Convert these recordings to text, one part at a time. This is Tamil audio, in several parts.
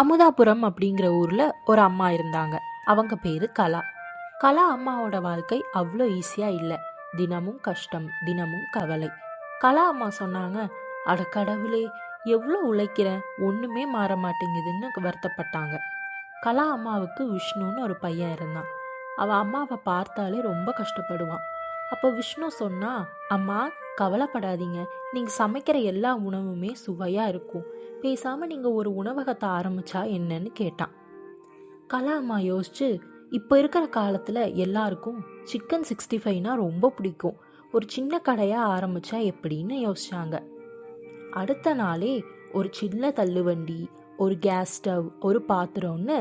அமுதாபுரம் அப்படிங்கிற ஊரில் ஒரு அம்மா இருந்தாங்க. அவங்க பேர் கலா. கலா அம்மாவோட வாழ்க்கை அவ்வளோ ஈஸியாக இல்லை. தினமும் கஷ்டம் தினமும் கவலை. கலா அம்மா சொன்னாங்க அட கடவுளே எவ்வளோ உழைக்கிறேன் ஒன்றுமே மாற மாட்டேங்குதுன்னு வருத்தப்பட்டாங்க. கலா அம்மாவுக்கு விஷ்ணுன்னு ஒரு பையன் இருந்தான். அவன் அம்மாவை பார்த்தாலே ரொம்ப கஷ்டப்படுவான். அப்போ விஷ்ணு சொன்னா அம்மா கவலைப்படாதீங்க. நீங்கள் சமைக்கிற எல்லா உணவுமே சுவையாக இருக்கும். பேசாமல் நீங்கள் ஒரு உணவகத்தை ஆரம்பித்தா என்னன்னு கேட்டான். கலா அம்மா யோசிச்சு இப்போ இருக்கிற காலத்தில் எல்லாருக்கும் சிக்கன் சிக்ஸ்டி ஃபைவ்னா ரொம்ப பிடிக்கும். ஒரு சின்ன கடையாக ஆரம்பித்தா எப்படின்னு யோசிச்சாங்க. அடுத்த நாளே ஒரு சின்ன தள்ளுவண்டி ஒரு கேஸ் ஸ்டவ் ஒரு பாத்திரம்னு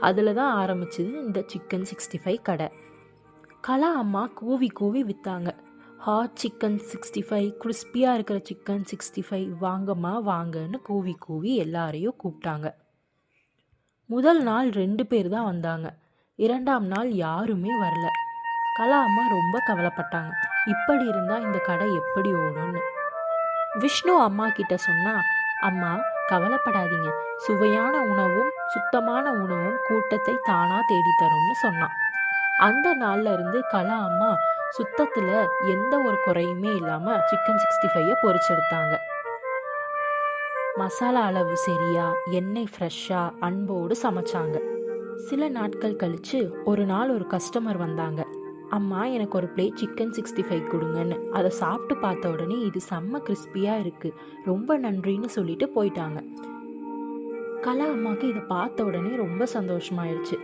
அதில் தான் ஆரம்பிச்சது இந்த சிக்கன் சிக்ஸ்டி ஃபைவ் கடை. கலா அம்மா கூவி கூவி விற்றாங்க ஹாட் சிக்கன் சிக்ஸ்டி ஃபைவ் கிறிஸ்பியாக இருக்கிற சிக்கன் சிக்ஸ்டி ஃபைவ் வாங்கம்மா வாங்கன்னு கூவி கூவி எல்லாரையும் கூப்பிட்டாங்க. முதல் நாள் ரெண்டு பேர் தான் வந்தாங்க. இரண்டாம் நாள் யாருமே வரல. கலா அம்மா ரொம்ப கவலைப்பட்டாங்க. இப்படி இருந்தால் இந்த கடை எப்படி ஓடும்னு. விஷ்ணு அம்மா கிட்ட சொன்னா அம்மா கவலைப்படாதீங்க. சுவையான உணவும் சுத்தமான உணவும் கூட்டத்தை தானா தேடித்தரும்னு சொன்னான். அந்த நாள்ல இருந்து கலா அம்மா சுத்தத்துல எந்த ஒரு குறையுமே இல்லாம சிக்கன் சிக்ஸ்டி ஃபைவை பொறிச்செடுத்தாங்க மசாலா அளவு சரியா எண்ணெய் ஃப்ரெஷ்ஷா அன்போடு சமைச்சாங்க. சில நாட்கள் கழிச்சு ஒரு நாள் ஒரு கஸ்டமர் வந்தாங்க. அம்மா எனக்கு ஒரு பிளேட் சிக்கன் சிக்ஸ்டி ஃபைவ் கொடுங்கன்னு. அதை சாப்பிட்டு பார்த்த உடனே இது செம்ம கிறிஸ்பியாக இருக்குது ரொம்ப நன்றின்னு சொல்லிட்டு போயிட்டாங்க. கலா அம்மாவுக்கு இதை பார்த்த உடனே ரொம்ப சந்தோஷமாயிடுச்சு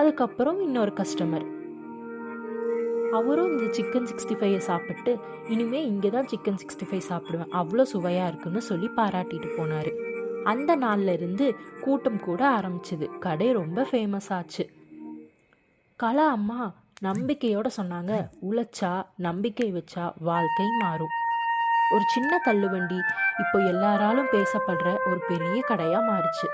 அதுக்கப்புறம் இன்னொரு கஸ்டமர் அவரும் இந்த சிக்கன் சிக்ஸ்டி ஃபைவை சாப்பிட்டு இனிமேல் இங்கே தான் சிக்கன் சிக்ஸ்டி ஃபைவ் சாப்பிடுவேன். அவ்வளோ சுவையாக இருக்குன்னு சொல்லி பாராட்டிட்டு போனார். அந்த நாளில் இருந்து கூட்டம் கூட ஆரம்பிச்சுது. கடை ரொம்ப ஃபேமஸ் ஆச்சு. கலா அம்மா நம்பிக்கையோட சொன்னாங்க உழைச்சா நம்பிக்கை வச்சா வாழ்க்கை மாறும். ஒரு சின்ன தள்ளுவண்டி இப்போ எல்லாராலும் பேசப்படுற ஒரு பெரிய கடையாக மாறுச்சு.